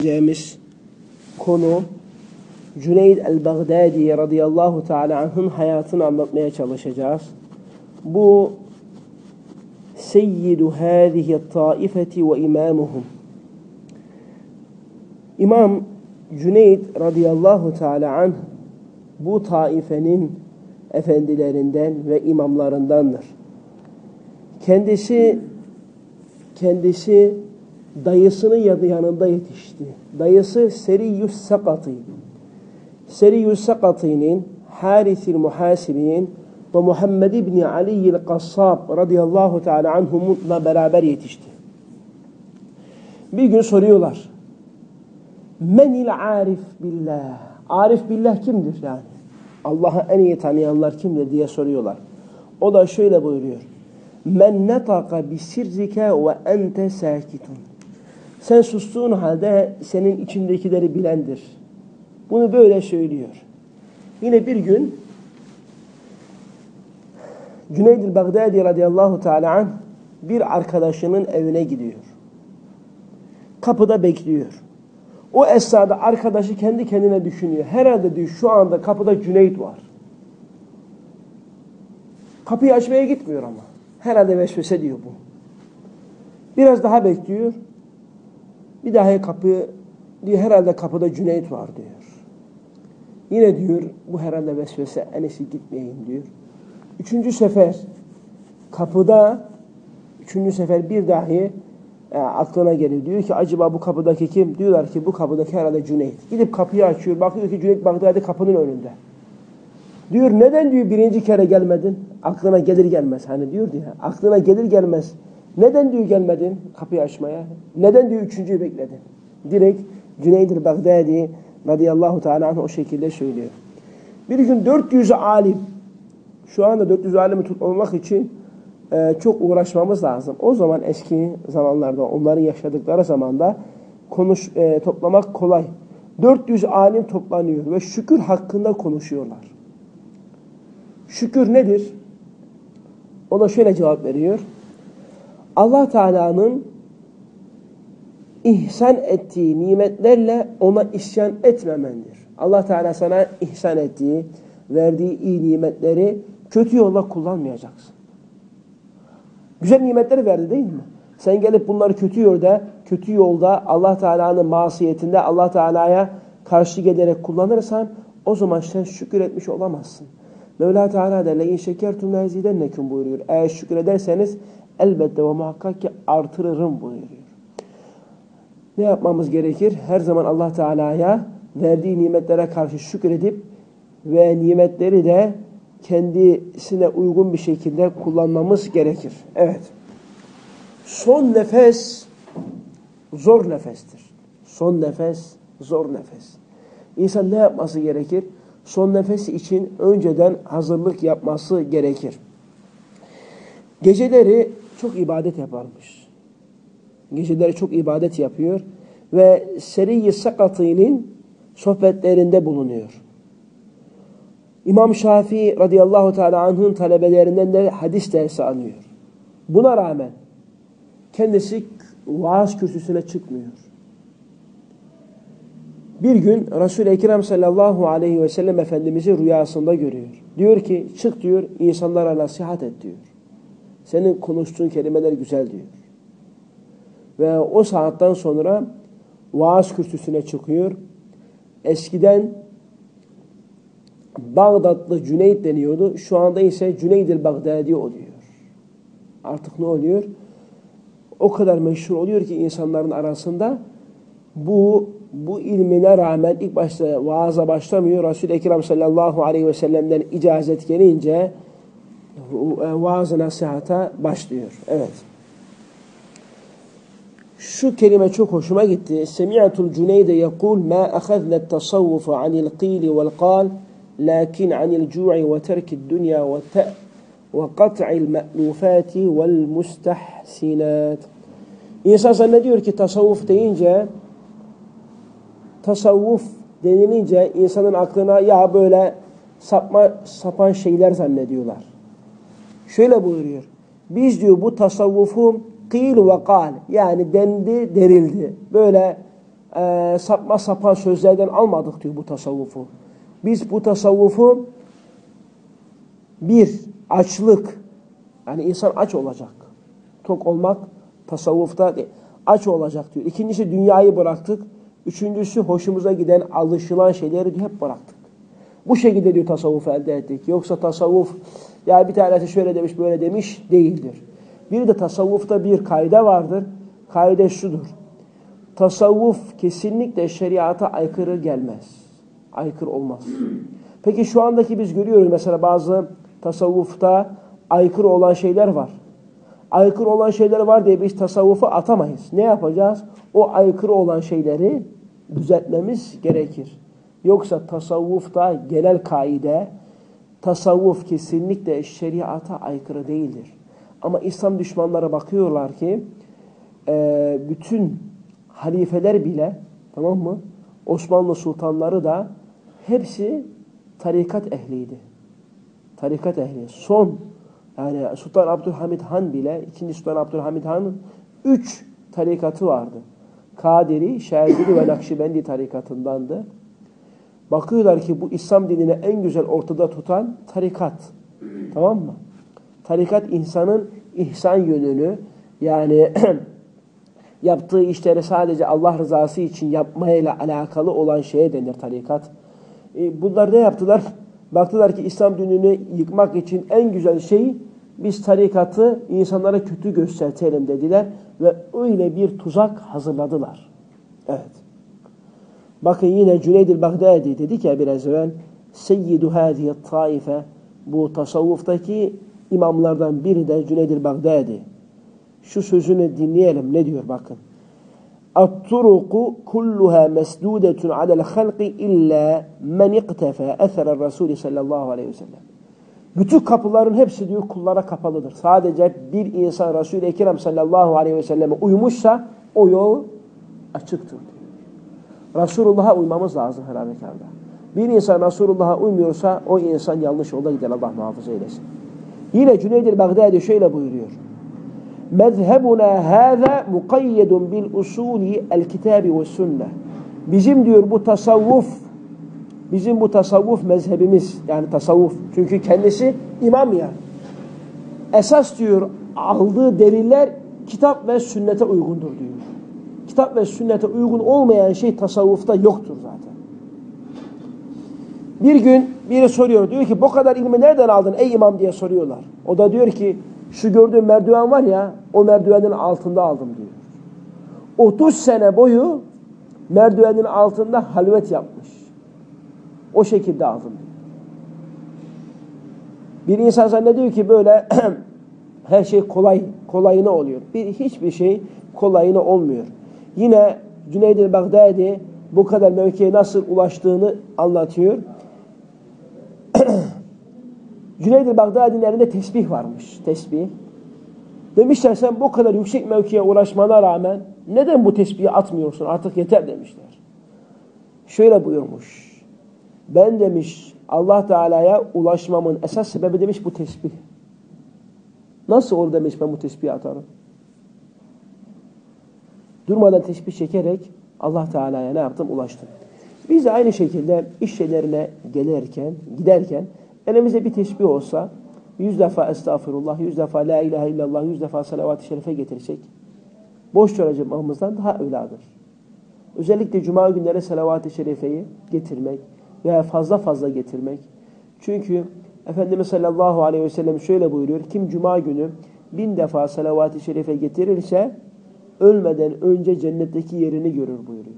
Diyeceğimiz konu Cüneyd el-Baghdadi radıyallahu teala anh'ın hayatını anlatmaya çalışacağız. Bu seyyidu hâzihi taifeti ve imamuhum. İmam Cüneyd radıyallahu teala anh bu taifenin efendilerinden ve imamlarındandır. Kendisi kendisi dayısının yanında yetişti. Dayısı Seriyus Sakati. Seriyus Sakati'nin Harisil Muhasibi'nin ve Muhammed İbni Ali'l Kassab radıyallahu teala anhumla beraber yetişti. Bir gün soruyorlar. Menil arif billah. Arif billah kimdir yani? Allah'ı en iyi tanıyanlar kimdir diye soruyorlar. O da şöyle buyuruyor. Men netaka bi ve ente sakitun. Sen sustuğun halde senin içindekileri bilendir. Bunu böyle söylüyor. Yine bir gün Cüneyd-i Bagdadi radıyallahu teala bir arkadaşının evine gidiyor. Kapıda bekliyor. O esnada arkadaşı kendi kendine düşünüyor. Herhalde diyor şu anda kapıda Cüneyd var. Kapıyı açmaya gitmiyor ama. Herhalde vesvese diyor bu. Biraz daha bekliyor. Bir daha kapı diyor herhalde kapıda Cüneyt var diyor. Yine diyor bu herhalde vesvese en iyisi gitmeyeyim diyor. Üçüncü sefer kapıda üçüncü sefer bir dahi e, aklına geliyor. Diyor ki acaba bu kapıdaki kim? Diyorlar ki bu kapıdaki herhalde Cüneyt. Gidip kapıyı açıyor. Bakıyor ki Cüneyt Bagdadi kapının önünde. Diyor neden diyor birinci kere gelmedin? Aklına gelir gelmez. Hani diyor ya aklına gelir gelmez. Neden diyor gelmedin kapıyı açmaya? Neden diyor üçüncüyü bekledin? Direkt Cüneyd-i Bagdadi radıyallahu teala o şekilde söylüyor. Bir gün 400 alim şu anda 400 alimi tutmamak için e, çok uğraşmamız lazım. O zaman eski zamanlarda onların yaşadıkları zamanda konuş e, toplamak kolay. 400 alim toplanıyor ve şükür hakkında konuşuyorlar. Şükür nedir? O da şöyle cevap veriyor. Allah Teala'nın ihsan ettiği nimetlerle ona isyan etmemendir. Allah Teala sana ihsan ettiği, verdiği iyi nimetleri kötü yolla kullanmayacaksın. Güzel nimetleri verdi değil mi? Sen gelip bunları kötü yolda, kötü yolda Allah Teala'nın masiyetinde Allah Teala'ya karşı gelerek kullanırsan o zaman sen şükür etmiş olamazsın. Mevla Teala derle in şekertum la ezidenneküm buyuruyor. Eğer şükür ederseniz elbette ve muhakkak ki artırırım buyuruyor. Ne yapmamız gerekir? Her zaman Allah Teala'ya verdiği nimetlere karşı şükredip ve nimetleri de kendisine uygun bir şekilde kullanmamız gerekir. Evet. Son nefes zor nefestir. Son nefes zor nefes. İnsan ne yapması gerekir? Son nefesi için önceden hazırlık yapması gerekir. Geceleri çok ibadet yaparmış. Geceleri çok ibadet yapıyor ve Seri-i Sakati'nin sohbetlerinde bulunuyor. İmam Şafii radıyallahu teala anh'ın talebelerinden de hadis dersi alıyor. Buna rağmen kendisi vaaz kürsüsüne çıkmıyor. Bir gün Resul-i Ekrem sallallahu aleyhi ve sellem Efendimiz'i rüyasında görüyor. Diyor ki çık diyor insanlara nasihat et diyor. Senin konuştuğun kelimeler güzel diyor. Ve o saatten sonra vaaz kürsüsüne çıkıyor. Eskiden Bağdatlı Cüneyd deniyordu. Şu anda ise Cüneyd-i Bagdadi oluyor. Artık ne oluyor? O kadar meşhur oluyor ki insanların arasında bu bu ilmine rağmen ilk başta vaaza başlamıyor. Resul-i Ekrem sallallahu aleyhi ve sellem'den icazet gelince vaaz nasihata başlıyor. Evet. Şu kelime çok hoşuma gitti. Semi'atul Cüneyde yekul ma ahazna tasavvufu anil qili vel qal lakin anil cu'i ve terkid dünya ve te ve kat'il me'lufati vel mustahsinat. İnsan zannediyor ki tasavvuf deyince tasavvuf denilince insanın aklına ya böyle sapma sapan şeyler zannediyorlar. Şöyle buyuruyor. Biz diyor bu tasavvufu kıl ve kal yani dendi derildi. Böyle e, sapma sapan sözlerden almadık diyor bu tasavvufu. Biz bu tasavvufu bir, açlık. Yani insan aç olacak. Tok olmak tasavvufta değil. Aç olacak diyor. İkincisi dünyayı bıraktık. Üçüncüsü hoşumuza giden alışılan şeyleri hep bıraktık. Bu şekilde diyor tasavvufu elde ettik. Yoksa tasavvuf ya bir tanesi şöyle demiş böyle demiş değildir. Bir de tasavvufta bir kaide vardır. Kaide şudur. Tasavvuf kesinlikle şeriata aykırı gelmez. Aykırı olmaz. Peki şu andaki biz görüyoruz mesela bazı tasavvufta aykırı olan şeyler var. Aykırı olan şeyler var diye biz tasavvufu atamayız. Ne yapacağız? O aykırı olan şeyleri düzeltmemiz gerekir. Yoksa tasavvufta genel kaide tasavvuf kesinlikle şeriata aykırı değildir. Ama İslam düşmanları bakıyorlar ki e, bütün halifeler bile tamam mı? Osmanlı sultanları da hepsi tarikat ehliydi. Tarikat ehli. Son yani Sultan Abdülhamid Han bile ikinci Sultan Abdülhamid Han'ın üç tarikatı vardı. Kadiri, Şazili ve Nakşibendi tarikatındandı. Bakıyorlar ki bu İslam dinini en güzel ortada tutan tarikat. Tamam mı? Tarikat insanın ihsan yönünü yani yaptığı işleri sadece Allah rızası için yapmayla alakalı olan şeye denir tarikat. E, bunlar ne yaptılar? Baktılar ki İslam dinini yıkmak için en güzel şey biz tarikatı insanlara kötü göstertelim dediler ve öyle bir tuzak hazırladılar. Evet. Bakın yine Cüneyd-i Bagdadi dedik ya biraz evvel Seyyidu hâzihi taife bu tasavvuftaki imamlardan biri de Cüneyd-i Bagdadi. Şu sözünü dinleyelim ne diyor bakın. الطرق كلها مسدودة على الخلق إلا من اقتفى أثر الرسول sallallahu aleyhi ve sellem. Bütün kapıların hepsi diyor kullara kapalıdır. Sadece bir insan Resul-i Ekrem sallallahu aleyhi ve selleme uymuşsa o yol açıktır diyor. Resulullah'a uymamız lazım her halükarda. Bir insan Resulullah'a uymuyorsa o insan yanlış yolda gider Allah muhafaza eylesin. Yine Cüneyd-i Bagdadi şöyle buyuruyor. Mezhebuna hâzâ mukayyedun bil usûli el kitâbi ve sünne. Bizim diyor bu tasavvuf, bizim bu tasavvuf mezhebimiz yani tasavvuf. Çünkü kendisi imam ya. Esas diyor aldığı deliller kitap ve sünnete uygundur diyor. Kitap ve sünnete uygun olmayan şey tasavvufta yoktur zaten. Bir gün biri soruyor diyor ki bu kadar ilmi nereden aldın ey imam diye soruyorlar. O da diyor ki şu gördüğün merdiven var ya o merdivenin altında aldım diyor. 30 sene boyu merdivenin altında halvet yapmış. O şekilde aldım diyor. Bir insan zannediyor ki böyle her şey kolay kolayına oluyor. Bir hiçbir şey kolayına olmuyor. Yine Cüneyd el Bagdadi bu kadar mevkiye nasıl ulaştığını anlatıyor. Cüneyd-i Bagdadi'nin elinde tesbih varmış. Tesbih. Demişler sen bu kadar yüksek mevkiye ulaşmana rağmen neden bu tesbihi atmıyorsun? Artık yeter demişler. Şöyle buyurmuş. Ben demiş Allah Teala'ya ulaşmamın esas sebebi demiş bu tesbih. Nasıl olur demiş ben bu tesbihi atarım? Durmadan tesbih çekerek Allah Teala'ya ne yaptım? Ulaştım. Biz de aynı şekilde iş şeylerine gelirken, giderken Elimizde bir tesbih olsa yüz defa estağfurullah, yüz defa la ilahe illallah, yüz defa salavat-ı şerife getirsek boş çoracımızdan daha öyladır. Özellikle cuma günleri salavat-ı şerifeyi getirmek veya fazla fazla getirmek. Çünkü Efendimiz sallallahu aleyhi ve sellem şöyle buyuruyor. Kim cuma günü bin defa salavat-ı şerife getirirse ölmeden önce cennetteki yerini görür buyuruyor.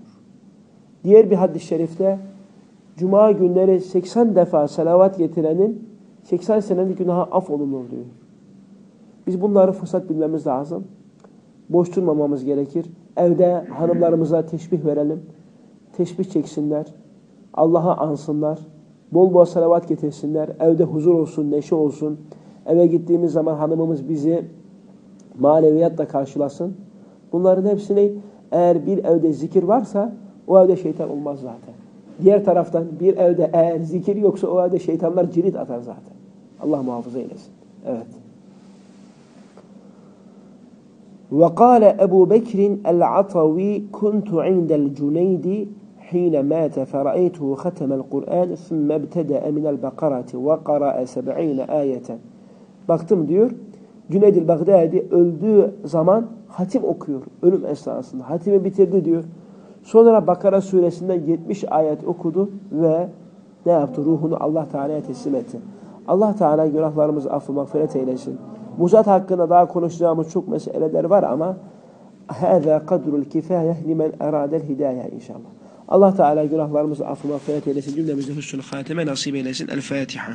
Diğer bir hadis-i şerifte Cuma günleri 80 defa salavat getirenin 80 senelik günaha af olunur diyor. Biz bunları fırsat bilmemiz lazım. Boş durmamamız gerekir. Evde hanımlarımıza teşbih verelim. Teşbih çeksinler. Allah'a ansınlar. Bol bol salavat getirsinler. Evde huzur olsun, neşe olsun. Eve gittiğimiz zaman hanımımız bizi maneviyatla karşılasın. Bunların hepsini eğer bir evde zikir varsa o evde şeytan olmaz zaten. Diğer taraftan bir evde eğer zikir yoksa o evde şeytanlar cirit atar zaten. Allah muhafaza eylesin. Evet. وقال أبو بكر العطوي كنت عند الجنيد حين مات فرأيته ختم القرآن ثم ابتدأ من البقرة وقرأ سبعين آية Baktım diyor. Cüneyd el-Baghdadi öldüğü zaman hatim okuyor. Ölüm esnasında. Hatimi bitirdi diyor. Sonra Bakara suresinden 70 ayet okudu ve ne yaptı? Ruhunu Allah Teala'ya teslim etti. Allah Teala günahlarımızı affı mağfiret eylesin. Muzat hakkında daha konuşacağımız çok meseleler var ama هذا قدر الكفاية لمن أراد الهداية inşallah. Allah Teala günahlarımızı affı mağfiret eylesin. Cümlemize hüsnü hatime nasip eylesin. El Fatiha.